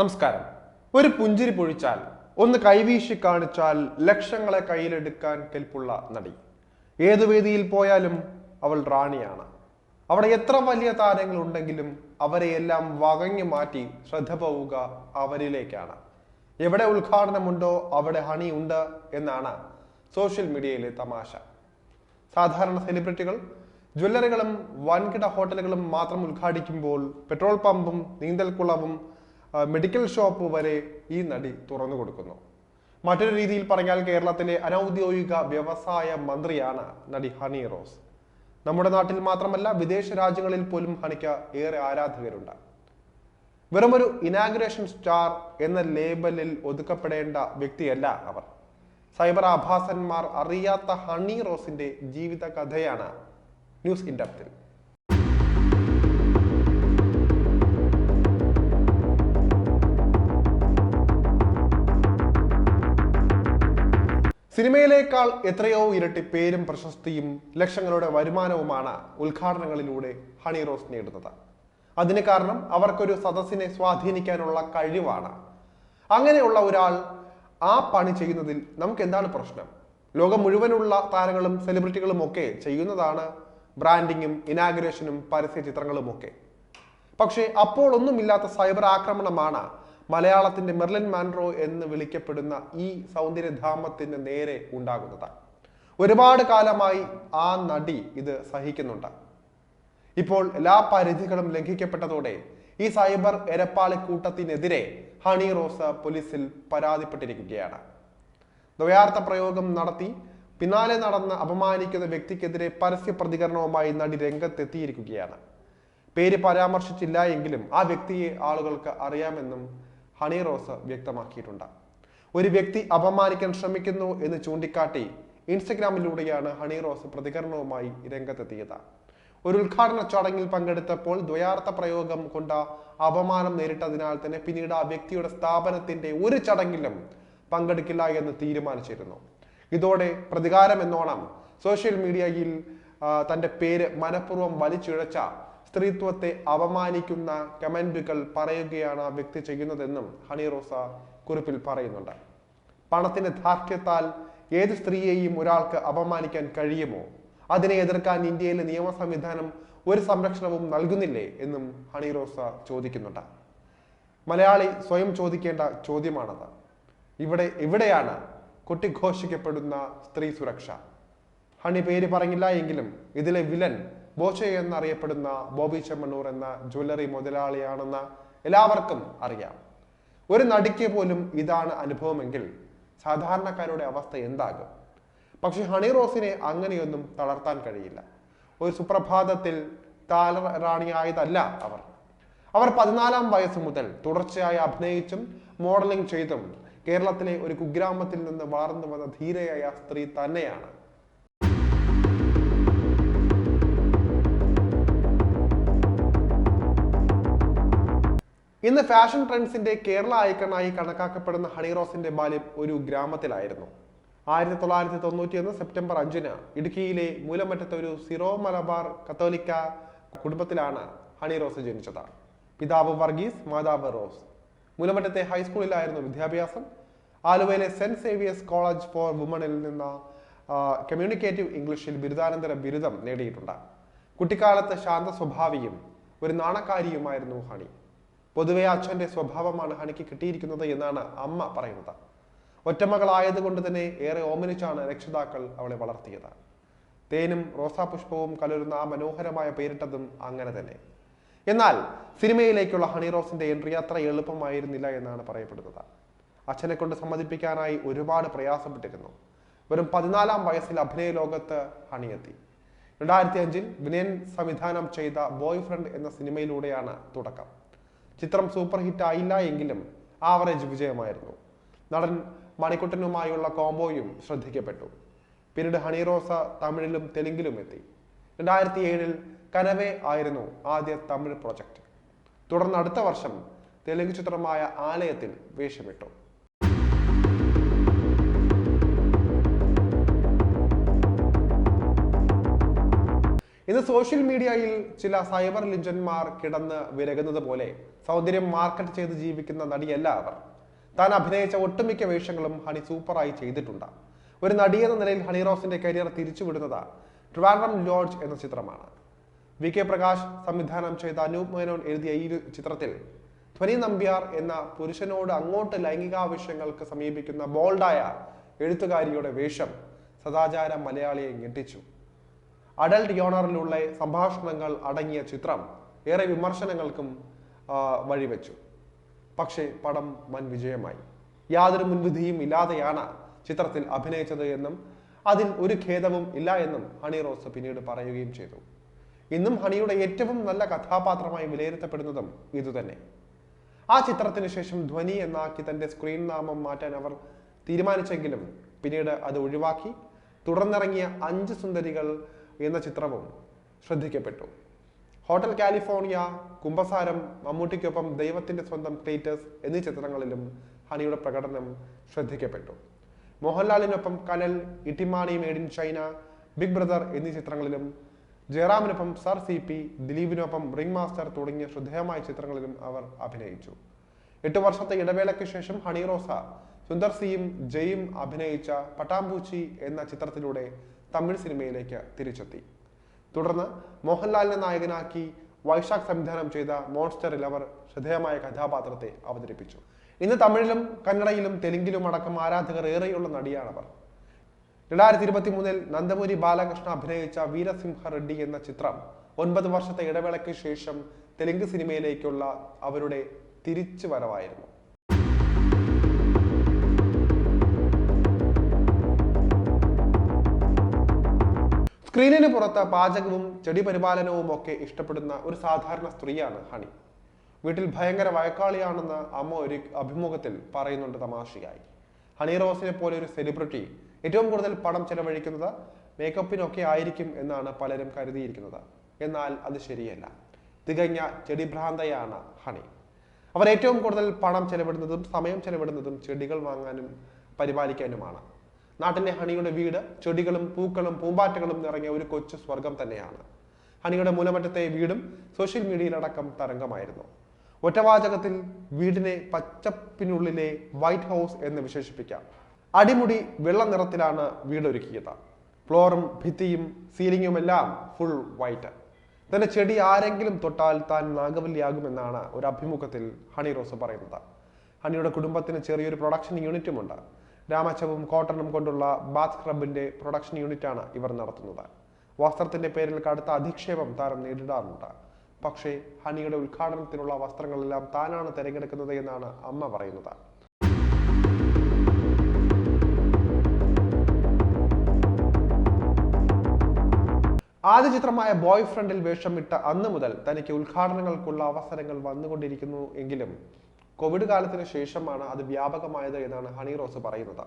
നമസ്കാരം. ഒരു പുഞ്ചിരി പൊഴിച്ചാൽ ഒന്ന് കൈവീശി കാണിച്ചാൽ ലക്ഷങ്ങളെ കയ്യിലെടുക്കാൻ കെൽപ്പുള്ള നടി. ഏതു വേദിയിൽ പോയാലും അവൾ റാണിയാണ്. അവിടെ എത്ര വലിയ താരങ്ങൾ ഉണ്ടെങ്കിലും അവരെയെല്ലാം വകഞ്ഞു മാറ്റി ശ്രദ്ധ പോവുക അവരിലേക്കാണ്. എവിടെ ഉദ്ഘാടനമുണ്ടോ അവിടെ ഹണി ഉണ്ട് എന്നാണ് സോഷ്യൽ മീഡിയയിലെ തമാശ. സാധാരണ സെലിബ്രിറ്റികൾ ജ്വല്ലറികളും വൻകിട ഹോട്ടലുകളും മാത്രം ഉദ്ഘാടിക്കുമ്പോൾ പെട്രോൾ പമ്പും നീന്തൽക്കുളവും മെഡിക്കൽ ഷോപ്പ് വരെ ഈ നടി തുറന്നു കൊടുക്കുന്നു. മറ്റൊരു രീതിയിൽ പറഞ്ഞാൽ കേരളത്തിലെ അനൗദ്യോഗിക വ്യവസായ മന്ത്രിയാണ് നടി ഹണി റോസ്. നമ്മുടെ നാട്ടിൽ മാത്രമല്ല വിദേശ രാജ്യങ്ങളിൽ പോലും ഹണിക്ക് ഏറെ ആരാധകരുണ്ട്. വെറുമൊരു ഇനാഗുറേഷൻ സ്റ്റാർ എന്ന ലേബലിൽ ഒതുക്കപ്പെടേണ്ട വ്യക്തിയല്ല അവർ. സൈബർ ആഭാസന്മാർ അറിയാത്ത ഹണി റോസിന്റെ ജീവിത കഥയാണ് ന്യൂസ് ഇൻഡപ്തിൽ സിനിമയിലേക്കാൾ എത്രയോ ഇരട്ടി പേരും പ്രശസ്തിയും ലക്ഷങ്ങളുടെ വരുമാനവുമാണ് ഉദ്ഘാടനങ്ങളിലൂടെ ഹണി റോസ് നേടുന്നത്. അതിന് കാരണം അവർക്കൊരു സദസ്സിനെ സ്വാധീനിക്കാനുള്ള കഴിവാണ്. അങ്ങനെയുള്ള ഒരാൾ ആ പണി ചെയ്യുന്നതിൽ നമുക്ക് എന്താണ് പ്രശ്നം? ലോകം മുഴുവനുള്ള താരങ്ങളും സെലിബ്രിറ്റികളും ഒക്കെ ചെയ്യുന്നതാണ് ബ്രാൻഡിങ്ങും ഇനാഗ്രേഷനും പരസ്യ ചിത്രങ്ങളും ഒക്കെ പക്ഷേ അപ്പോൾ ഒന്നുമില്ലാത്ത സൈബർ ആക്രമണമാണ് മലയാളത്തിന്റെ മെർലിൻ മാൻഡ്രോ എന്ന് വിളിക്കപ്പെടുന്ന ഈ സൗന്ദര്യധാമത്തിന് നേരെ ഉണ്ടാകുന്നത് ഒരുപാട് കാലമായി ആ നടി ഇത് സഹിക്കുന്നുണ്ട്. ഇപ്പോൾ എല്ലാ പരിധികളും ലംഘിക്കപ്പെട്ടതോടെ ഈ സൈബർ എരപ്പാളി കൂട്ടത്തിനെതിരെ ഹണി റോസ് പോലീസിൽ പരാതിപ്പെട്ടിരിക്കുകയാണ്. ദ്വയാർത്ഥ പ്രയോഗം നടത്തി പിന്നാലെ നടന്ന അപമാനിക്കുന്ന വ്യക്തിക്കെതിരെ പരസ്യ പ്രതികരണവുമായി നടി രംഗത്തെത്തിയിരിക്കുകയാണ്. പേര് പരാമർശിച്ചില്ല എങ്കിലും ആ വ്യക്തിയെ ആളുകൾക്ക് അറിയാമെന്നും ഹണി റോസ് വ്യക്തമാക്കിയിട്ടുണ്ട്. ഒരു വ്യക്തി അപമാനിക്കാൻ ശ്രമിക്കുന്നു എന്ന് ചൂണ്ടിക്കാട്ടി ഇൻസ്റ്റഗ്രാമിലൂടെയാണ് ഹണി റോസ് പ്രതികരണവുമായി രംഗത്തെത്തിയത്. ഒരു ഉദ്ഘാടന ചടങ്ങിൽ പങ്കെടുത്തപ്പോൾ ദ്വയാർത്ഥ പ്രയോഗം കൊണ്ട അപമാനം നേരിട്ടതിനാൽ തന്നെ പിന്നീട് ആ വ്യക്തിയുടെ സ്ഥാപനത്തിന്റെ ഒരു ചടങ്ങിലും പങ്കെടുക്കില്ല എന്ന് തീരുമാനിച്ചിരുന്നു. ഇതോടെ പ്രതികാരം എന്നോണം സോഷ്യൽ മീഡിയയിൽ തന്റെ പേര് മനഃപൂർവം വലിച്ചിഴച്ച സ്ത്രീത്വത്തെ അപമാനിക്കുന്ന കമന്റുകൾ പറയുകയാണ് ആ വ്യക്തി ചെയ്യുന്നതെന്നും ഹണി റോസ കുറിപ്പിൽ പറയുന്നുണ്ട്. പണത്തിന്റെ ധാർഢ്യത്താൽ ഏത് സ്ത്രീയെയും ഒരാൾക്ക് അപമാനിക്കാൻ കഴിയുമോ? അതിനെ എതിർക്കാൻ ഇന്ത്യയിലെ നിയമ സംവിധാനം ഒരു സംരക്ഷണവും നൽകുന്നില്ലേ എന്നും ഹണി റോസ ചോദിക്കുന്നുണ്ട്. മലയാളി സ്വയം ചോദിക്കേണ്ട ചോദ്യമാണത്. ഇവിടെ എവിടെയാണ് കുട്ടിഘോഷിക്കപ്പെടുന്ന സ്ത്രീ സുരക്ഷ. ഹണി പേര് പറഞ്ഞില്ല എങ്കിലും ഇതിലെ വിലൻ ബോച്ചെ എന്നറിയപ്പെടുന്ന ബോബി ചെമ്മണ്ണൂർ എന്ന ജ്വല്ലറി മുതലാളിയാണെന്ന് എല്ലാവർക്കും അറിയാം. ഒരു നടിക്ക് പോലും ഇതാണ് അനുഭവമെങ്കിൽ സാധാരണക്കാരുടെ അവസ്ഥ എന്താകും? പക്ഷെ ഹണി റോസിനെ അങ്ങനെയൊന്നും തളർത്താൻ കഴിയില്ല. ഒരു സുപ്രഭാതത്തിൽ താലറാണിയായതല്ല അവർ. അവർ പതിനാലാം വയസ്സ് മുതൽ തുടർച്ചയായി അഭിനയിച്ചും മോഡലിംഗ് ചെയ്തും കേരളത്തിലെ ഒരു കുഗ്രാമത്തിൽ നിന്ന് വളർന്നു വന്ന ധീരയായ സ്ത്രീ തന്നെയാണ്. ഇന്ന് ഫാഷൻ ട്രെൻഡ്സിന്റെ കേരള ഐക്കണായി കണക്കാക്കപ്പെടുന്ന ഹണിറോസിന്റെ ബാല്യം ഒരു ഗ്രാമത്തിലായിരുന്നു. ആയിരത്തി തൊള്ളായിരത്തി തൊണ്ണൂറ്റി ഒന്ന് സെപ്റ്റംബർ അഞ്ചിന് ഇടുക്കിയിലെ മൂലമറ്റത്തെ ഒരു സിറോ മലബാർ കത്തോലിക്ക കുടുംബത്തിലാണ് ഹണിറോസ് ജനിച്ചത്. പിതാവ് വർഗീസ് മാതാവ് റോസ്. മൂലമറ്റത്തെ ഹൈസ്കൂളിലായിരുന്നു വിദ്യാഭ്യാസം. ആലുവയിലെ സെന്റ് സേവിയേഴ്സ് കോളേജ് ഫോർ വുമണിൽ നിന്ന് കമ്മ്യൂണിക്കേറ്റീവ് ഇംഗ്ലീഷിൽ ബിരുദാനന്തര ബിരുദം നേടിയിട്ടുണ്ട്. കുട്ടിക്കാലത്ത് ശാന്ത സ്വഭാവിയും ഒരു നാണക്കാരിയുമായിരുന്നു ഹണി. പൊതുവെ അച്ഛന്റെ സ്വഭാവമാണ് ഹണിക്ക് കിട്ടിയിരിക്കുന്നത് എന്നാണ് അമ്മ പറയുന്നത്. ഒറ്റമകളായതുകൊണ്ട് തന്നെ ഏറെ ഓമനിച്ചാണ് രക്ഷിതാക്കൾ അവളെ വളർത്തിയത്. തേനും റോസാപുഷ്പവും കലരുന്ന ആ മനോഹരമായ പേരിട്ടതും അങ്ങനെ തന്നെ. എന്നാൽ സിനിമയിലേക്കുള്ള ഹണി റോസിന്റെ എൻട്രി അത്ര എളുപ്പമായിരുന്നില്ല എന്നാണ് പറയപ്പെടുന്നത്. അച്ഛനെ കൊണ്ട് സമ്മതിപ്പിക്കാനായി ഒരുപാട് പ്രയാസപ്പെട്ടിരുന്നു. വെറും പതിനാലാം വയസ്സിൽ അഭിനയ ലോകത്ത് ഹണിയെത്തി രണ്ടായിരത്തി അഞ്ചിൽ വിനയൻ സംവിധാനം ചെയ്ത ബോയ് ഫ്രണ്ട് എന്ന സിനിമയിലൂടെയാണ് തുടക്കം. ചിത്രം സൂപ്പർ ഹിറ്റ് ആയില്ല എങ്കിലും ആവറേജ് വിജയമായിരുന്നു. നടൻ മണിക്കുട്ടനുമായുള്ള കോംബോയും ശ്രദ്ധിക്കപ്പെട്ടു. പിന്നീട് ഹണി റോസ തമിഴിലും തെലുങ്കിലും എത്തി. രണ്ടായിരത്തി ഏഴിൽ കനവേ ആയിരുന്നു ആദ്യ തമിഴ് പ്രൊജക്ട് തുടർന്ന് അടുത്ത വർഷം തെലുങ്ക് ചിത്രമായ ആലയത്തിൽ വേഷമിട്ടു. ഇന്ന് സോഷ്യൽ മീഡിയയിൽ ചില സൈബർ ലിഞ്ചന്മാർ കിടന്ന് വിരകുന്നത് പോലെ സൗന്ദര്യം മാർക്കറ്റ് ചെയ്ത് ജീവിക്കുന്ന നടിയല്ല അവർ താൻ അഭിനയിച്ച ഒട്ടുമിക്ക വേഷങ്ങളും ഹണി സൂപ്പറായി ചെയ്തിട്ടുണ്ട്. ഒരു നടി എന്ന നിലയിൽ ഹണി റോസിന്റെ കരിയർ തിരിച്ചുവിടുന്നത് ട്രിവാൻഡ്രം ലോഡ്ജ് എന്ന ചിത്രമാണ്. വി കെ പ്രകാശ് സംവിധാനം ചെയ്ത അനൂപ് മേനോൻ എഴുതിയ ഈ ചിത്രത്തിൽ ധ്വനി നമ്പ്യാർ എന്ന പുരുഷനോട് അങ്ങോട്ട് ലൈംഗികാവശ്യങ്ങൾക്ക് സമീപിക്കുന്ന ബോൾഡായ എഴുത്തുകാരിയുടെ വേഷം സദാചാര മലയാളിയെ ഞെട്ടിച്ചു. അഡൽട്ട് യോണറിലുള്ള സംഭാഷണങ്ങൾ അടങ്ങിയ ചിത്രം ഏറെ വിമർശനങ്ങൾക്കും വഴിവെച്ചു. പക്ഷേ പടം വൻ വിജയമായി. യാതൊരു മുൻവിധിയും ഇല്ലാതെയാണ് ചിത്രത്തിൽ അഭിനയിച്ചത് എന്നും അതിൽ ഒരു ഖേദവും ഇല്ല എന്നും ഹണി റോസ് പിന്നീട് പറയുകയും ചെയ്തു. ഇന്നും ഹണിയുടെ ഏറ്റവും നല്ല കഥാപാത്രമായി വിലയിരുത്തപ്പെടുന്നതും ഇതുതന്നെ. ആ ചിത്രത്തിന് ശേഷം ധ്വനി എന്നാക്കി തന്റെ സ്ക്രീൻ നാമം മാറ്റാൻ അവർ തീരുമാനിച്ചെങ്കിലും പിന്നീട് അത് ഒഴിവാക്കി. തുടർന്നിറങ്ങിയ അഞ്ച് സുന്ദരികൾ എന്ന ചിത്രവും ശ്രദ്ധിക്കപ്പെട്ടു. ഹോട്ടൽ കാലിഫോർണിയ കുംഭസാരം മമ്മൂട്ടിക്കൊപ്പം ദൈവത്തിന്റെ സ്വന്തം സ്റ്റേറ്റസ് എന്നീ ചിത്രങ്ങളിലും ഹണിയുടെ പ്രകടനം ശ്രദ്ധിക്കപ്പെട്ടു. മോഹൻലാലിനൊപ്പം Kanal Ittymaani made in China big brother എന്നീ ചിത്രങ്ങളിലും ജയറാമിനൊപ്പം സർ സി പി ദിലീപിനൊപ്പം റിംഗ് മാസ്റ്റർ തുടങ്ങിയ ശ്രദ്ധേയമായ ചിത്രങ്ങളിലും അവർ അഭിനയിച്ചു. എട്ട് വർഷത്തെ ഇടവേളയ്ക്ക് ശേഷം ഹണി റോസ സുന്ദർ സിയും ജയും അഭിനയിച്ച പട്ടാമ്പൂച്ചി എന്ന ചിത്രത്തിലൂടെ തമിഴ് സിനിമയിലേക്ക് തിരിച്ചെത്തി. തുടർന്ന് മോഹൻലാലിനെ നായകനാക്കി വൈശാഖ് സംവിധാനം ചെയ്ത മോൺസ്റ്ററിൽ അവർ ശ്രദ്ധേയമായ കഥാപാത്രത്തെ അവതരിപ്പിച്ചു. ഇന്ന് തമിഴിലും കന്നഡയിലും തെലുങ്കിലും അടക്കം ആരാധകർ ഏറെയുള്ള നടിയാണവർ. രണ്ടായിരത്തി ഇരുപത്തി മൂന്നിൽ നന്ദപുരി ബാലകൃഷ്ണ അഭിനയിച്ച വീരസിംഹ റെഡ്ഡി എന്ന ചിത്രം ഒൻപത് വർഷത്തെ ഇടവേളയ്ക്ക് ശേഷം തെലുങ്ക് സിനിമയിലേക്കുള്ള അവരുടെ തിരിച്ചു സ്ക്രീനിന് പുറത്ത് പാചകവും ചെടി പരിപാലനവും ഒക്കെ ഇഷ്ടപ്പെടുന്ന ഒരു സാധാരണ സ്ത്രീയാണ് ഹണി. വീട്ടിൽ ഭയങ്കര വഴക്കാളിയാണെന്ന് അമ്മ ഒരു അഭിമുഖത്തിൽ പറയുന്നുണ്ട് തമാശയായി. ഹണി റോസിനെ പോലെ ഒരു സെലിബ്രിറ്റി ഏറ്റവും കൂടുതൽ പണം ചെലവഴിക്കുന്നത് മേക്കപ്പിനൊക്കെ ആയിരിക്കും എന്നാണ് പലരും കരുതിയിരിക്കുന്നത്. എന്നാൽ അത് ശരിയല്ല. തികഞ്ഞ ചെടിഭ്രാന്തയാണ് ഹണി. അവർ ഏറ്റവും കൂടുതൽ പണം ചെലവിടുന്നതും സമയം ചെലവിടുന്നതും ചെടികൾ വാങ്ങാനും പരിപാലിക്കാനുമാണ്. നാട്ടിലെ ഹണിയുടെ വീട് ചെടികളും പൂക്കളും പൂമ്പാറ്റകളും നിറഞ്ഞ ഒരു കൊച്ചു സ്വർഗം തന്നെയാണ്. ഹണിയുടെ മൂലമറ്റത്തെ വീടും സോഷ്യൽ മീഡിയയിലടക്കം തരംഗമായിരുന്നു. ഒറ്റവാചകത്തിൽ വീടിനെ പച്ചപ്പിനുള്ളിലെ വൈറ്റ് ഹൗസ് എന്ന് വിശേഷിപ്പിക്കാം. അടിമുടി വെള്ള നിറത്തിലാണ് വീടൊരുക്കിയത്. ഫ്ലോറും ഭിത്തിയും സീലിങ്ങുമെല്ലാം ഫുൾ വൈറ്റ് തന്റെ ചെടി ആരെങ്കിലും തൊട്ടാൽ താൻ നാഗവല്ലിയാകുമെന്നാണ് ഒരു അഭിമുഖത്തിൽ ഹണി റോസ് പറയുന്നത്. ഹണിയുടെ കുടുംബത്തിന് ചെറിയൊരു പ്രൊഡക്ഷൻ യൂണിറ്റുമുണ്ട് രാമച്ചവും കോട്ടണും കൊണ്ടുള്ള ബാത്ത് സ്ക്രബിന്റെ പ്രൊഡക്ഷൻ യൂണിറ്റാണ് ഇവർ നടത്തുന്നത്. വസ്ത്രത്തിന്റെ പേരിൽ കടുത്ത അധിക്ഷേപം താരം നേരിടാറുണ്ട്. പക്ഷേ ഹണിയുടെ ഉദ്ഘാടനത്തിനുള്ള വസ്ത്രങ്ങളെല്ലാം താനാണ് തിരഞ്ഞെടുക്കുന്നത് എന്നാണ് അമ്മ പറയുന്നത്. ആദ്യ ചിത്രമായ ബോയ് ഫ്രണ്ടിൽ വേഷമിട്ട അന്ന് മുതൽ തനിക്ക് ഉദ്ഘാടനങ്ങൾക്കുള്ള അവസരങ്ങൾ വന്നുകൊണ്ടിരിക്കുന്നു എങ്കിലും കോവിഡ് കാലത്തിന് ശേഷമാണ് അത് വ്യാപകമായത് എന്നാണ് ഹണി റോസ് പറയുന്നത്.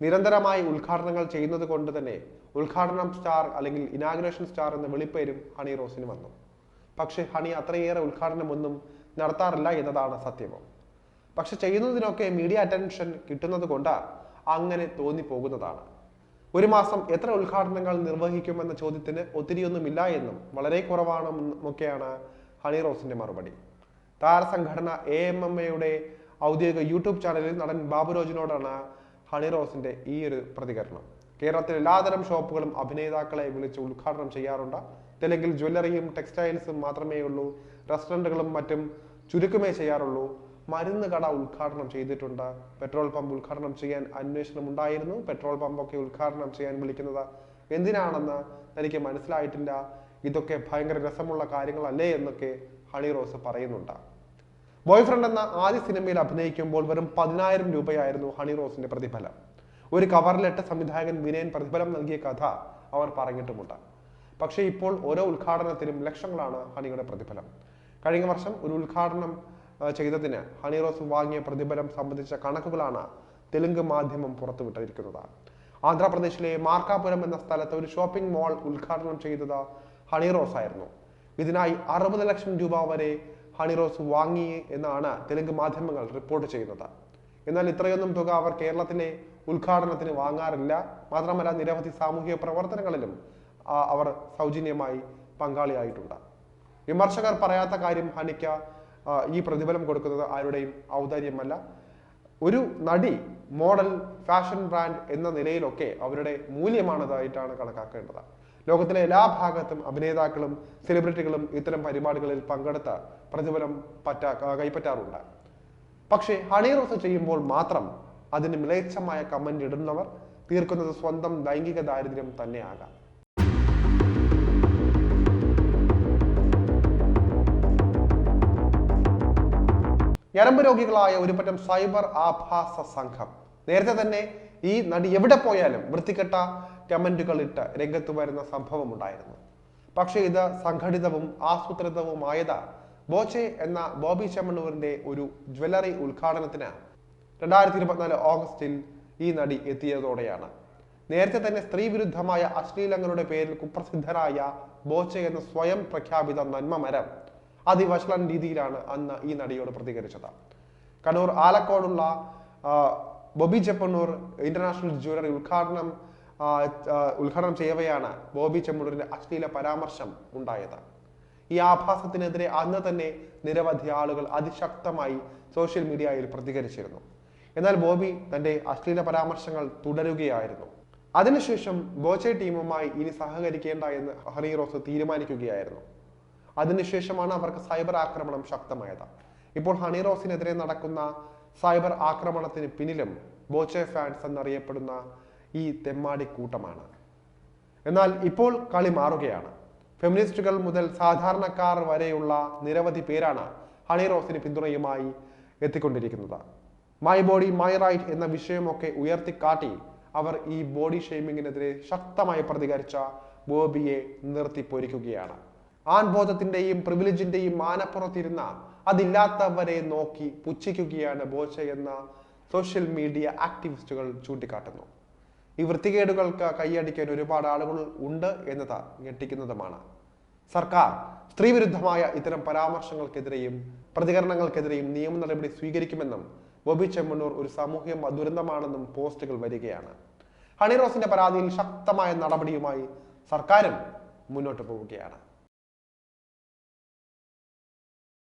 നിരന്തരമായി ഉദ്ഘാടനങ്ങൾ ചെയ്യുന്നത് കൊണ്ട് തന്നെ ഉദ്ഘാടനം സ്റ്റാർ അല്ലെങ്കിൽ ഇനാഗ്രേഷൻ സ്റ്റാർ എന്ന വിളിപ്പേരും ഹണി റോസിന് വന്നു. പക്ഷേ ഹണി അത്രയേറെ ഉദ്ഘാടനമൊന്നും നടത്താറില്ല എന്നതാണ് സത്യം പക്ഷെ ചെയ്യുന്നതിനൊക്കെ മീഡിയ അറ്റൻഷൻ കിട്ടുന്നത് കൊണ്ട് അങ്ങനെ തോന്നിപ്പോകുന്നതാണ്. ഒരു മാസം എത്ര ഉദ്ഘാടനങ്ങൾ നിർവഹിക്കുമെന്ന ചോദ്യത്തിന് ഒത്തിരിയൊന്നുമില്ല എന്നും വളരെ കുറവാണെന്നൊക്കെയാണ് ഹണി റോസിന്റെ മറുപടി. താരസംഘടന എ എം എം എയുടെ ഔദ്യോഗിക യൂട്യൂബ് ചാനലിൽ നടൻ ബാബുരോജിനോടാണ് ഹണി റോസിന്റെ ഈ ഒരു പ്രതികരണം. കേരളത്തിലെ എല്ലാതരം ഷോപ്പുകളും അഭിനേതാക്കളെ വിളിച്ച് ഉദ്ഘാടനം ചെയ്യാറുണ്ട്. തെലുങ്കിൽ ജ്വല്ലറിയും ടെക്സ്റ്റൈൽസും മാത്രമേ ഉള്ളൂ റെസ്റ്റോറന്റുകളും മറ്റും ചുരുക്കമേ ചെയ്യാറുള്ളൂ. മരുന്ന് കട ഉദ്ഘാടനം ചെയ്തിട്ടുണ്ട്. പെട്രോൾ പമ്പ് ഉദ്ഘാടനം ചെയ്യാൻ അന്വേഷണം ഉണ്ടായിരുന്നു. പെട്രോൾ പമ്പൊക്കെ ഉദ്ഘാടനം ചെയ്യാൻ വിളിക്കുന്നത് എന്തിനാണെന്ന് തനിക്ക് മനസ്സിലായിട്ടില്ല. ഇതൊക്കെ ഭയങ്കര രസമുള്ള കാര്യങ്ങളല്ലേ എന്നൊക്കെ ഹണി റോസ് പറയുന്നുണ്ട്. ബോയ് ഫ്രണ്ട് എന്ന ആദ്യ സിനിമയിൽ അഭിനയിക്കുമ്പോൾ വെറും പതിനായിരം രൂപയായിരുന്നു ഹണി റോസിന്റെ പ്രതിഫലം. ഒരു കവറിലിട്ട് സംവിധായകൻ വിനയൻ പ്രതിഫലം നൽകിയ കഥ അവർ പറഞ്ഞിട്ടുമുണ്ട്. പക്ഷേ ഇപ്പോൾ ഓരോ ഉദ്ഘാടനത്തിനും ലക്ഷങ്ങളാണ് ഹണിയുടെ പ്രതിഫലം. കഴിഞ്ഞ വർഷം ഒരു ഉദ്ഘാടനം ചെയ്തതിന് ഹണി റോസ് വാങ്ങിയ പ്രതിഫലം സംബന്ധിച്ച കണക്കുകളാണ് തെലുങ്ക് മാധ്യമം പുറത്തുവിട്ടിരിക്കുന്നത്. ആന്ധ്രാപ്രദേശിലെ മാർക്കാപുരം എന്ന സ്ഥലത്ത് ഒരു ഷോപ്പിംഗ് മാൾ ഉദ്ഘാടനം ചെയ്തത് ഹണി റോസ് ആയിരുന്നു ഇതിനായി അറുപത് ലക്ഷം രൂപ വരെ ഹണി റോസ് വാങ്ങി എന്നാണ് തെലുങ്ക് മാധ്യമങ്ങൾ റിപ്പോർട്ട് ചെയ്യുന്നത്. എന്നാൽ ഇത്രയൊന്നും തുക അവർ കേരളത്തിലെ ഉദ്ഘാടനത്തിന് വാങ്ങാറില്ല. മാത്രമല്ല നിരവധി സാമൂഹിക പ്രവർത്തനങ്ങളിലും അവർ സൗജന്യമായി പങ്കാളിയായിട്ടുണ്ട്. വിമർശകർ പറയാത്ത കാര്യം ഹണിക്ക ഈ പ്രതിഫലം കൊടുക്കുന്നത് ആരുടെയും ഔദാര്യമല്ല. ഒരു നടി മോഡൽ ഫാഷൻ ബ്രാൻഡ് എന്ന നിലയിലൊക്കെ അവരുടെ മൂല്യമാണതായിട്ടാണ് കണക്കാക്കേണ്ടത്. ലോകത്തിലെ എല്ലാ ഭാഗത്തും അഭിനേതാക്കളും സെലിബ്രിറ്റികളും ഇത്തരം പരിപാടികളിൽ പങ്കെടുത്ത പ്രതിഫലം പറ്റാ കൈപ്പറ്റാറുണ്ട്. പക്ഷേ ഹണി റോസ് ചെയ്യുമ്പോൾ മാത്രം അതിന് മിളേച്ഛമായ കമന്റ് ഇടുന്നവർ തീർക്കുന്നത് സ്വന്തം ലൈംഗിക ദാരിദ്ര്യം തന്നെയാകാം. ഞരമ്പ് രോഗികളായ ഒരുപറ്റം സൈബർ ആഭാസ സംഘം. നേരത്തെ തന്നെ ഈ നടി എവിടെ പോയാലും വൃത്തികെട്ട കമന്റുകൾ ഇട്ട് രംഗത്ത് വരുന്ന സംഭവം ഉണ്ടായിരുന്നു പക്ഷേ ഇത് സംഘടിതവും ആസൂത്രിതവുമായത് ബോച്ചെ എന്ന ബോബി ചെമ്മണ്ണൂരിന്റെ ഒരു ജ്വല്ലറി ഉദ്ഘാടനത്തിന് രണ്ടായിരത്തി ഇരുപത്തിനാല് ഓഗസ്റ്റിൽ ഈ നടി എത്തിയതോടെയാണ്. നേരത്തെ തന്നെ സ്ത്രീ വിരുദ്ധമായ അശ്ലീലങ്ങളുടെ പേരിൽ കുപ്രസിദ്ധരായ ബോച്ചെ എന്ന സ്വയം പ്രഖ്യാപിത നന്മ മരം അതിവഷളൻ രീതിയിലാണ് അന്ന് ഈ നടിയോട് പ്രതികരിച്ചത്. കണ്ണൂർ ആലക്കോടുള്ള ബോബി ചെപ്പണ്ണൂർ ഇന്റർനാഷണൽ ജ്വല്ലറി ഉദ്ഘാടനം ഉദ്ഘാടനം ചെയ്യവെയാണ് ബോബി ചെമ്മണ്ണൂരിന്റെ അശ്ലീല പരാമർശം ഉണ്ടായത്. ഈ ആഭാസത്തിനെതിരെ അന്ന് തന്നെ നിരവധി ആളുകൾ അതിശക്തമായി സോഷ്യൽ മീഡിയയിൽ പ്രതികരിച്ചിരുന്നു. എന്നാൽ ബോബി തന്റെ അശ്ലീല പരാമർശങ്ങൾ തുടരുകയായിരുന്നു. അതിനുശേഷം ബോച്ചെ ടീമുമായി ഇനി സഹകരിക്കേണ്ട എന്ന് ഹണി റോസ് തീരുമാനിക്കുകയായിരുന്നു. അതിനുശേഷമാണ് അവർക്ക് സൈബർ ആക്രമണം ശക്തമായത്. ഇപ്പോൾ ഹണി റോസിനെതിരെ നടക്കുന്ന സൈബർ ആക്രമണത്തിന് പിന്നിലും ബോച്ചെ ഫാൻസ് എന്നറിയപ്പെടുന്ന ഈ തെമ്മാടി കൂട്ടമാണ്. എന്നാൽ ഇപ്പോൾ കളി മാറുകയാണ്. ഫെമിനിസ്റ്റുകൾ മുതൽ സാധാരണക്കാർ വരെയുള്ള നിരവധി പേരാണ് ഹണി റോസിന് പിന്തുണയുമായി എത്തിക്കൊണ്ടിരിക്കുന്നത്. മൈ ബോഡി മൈ റൈറ്റ് എന്ന വിഷയമൊക്കെ ഉയർത്തിക്കാട്ടി അവർ ഈ ബോഡി ഷെയ്മിങ്ങിനെതിരെ ശക്തമായി പ്രതികരിച്ച ബോബിയെ നിർത്തിപ്പൊരിക്കുകയാണ് ആൺബോധത്തിന്റെയും പ്രിവിലേജിന്റെയും മാനപ്പുറത്തിരുന്ന അതില്ലാത്തവരെ നോക്കി പുച്ഛിക്കുകയാണ് ബോച്ച എന്ന സോഷ്യൽ മീഡിയ ആക്ടിവിസ്റ്റുകൾ ചൂണ്ടിക്കാട്ടുന്നു. ഈ വൃത്തികേടുകൾക്ക് കൈയടിക്കാൻ ഒരുപാട് ആളുകൾ ഉണ്ട് എന്നത് ഞെട്ടിക്കുന്നതുമാണ്. സർക്കാർ സ്ത്രീവിരുദ്ധമായ ഇത്തരം പരാമർശങ്ങൾക്കെതിരെയും പ്രതികരണങ്ങൾക്കെതിരെയും നിയമ നടപടി സ്വീകരിക്കുമെന്നും ബോബി ചെമ്മണ്ണൂർ ഒരു സാമൂഹ്യ ദുരന്തമാണെന്നും പോസ്റ്റുകൾ വരികയാണ്. ഹണിറോസിന്റെ പരാതിയിൽ ശക്തമായ നടപടിയുമായി സർക്കാരും മുന്നോട്ട് പോവുകയാണ്.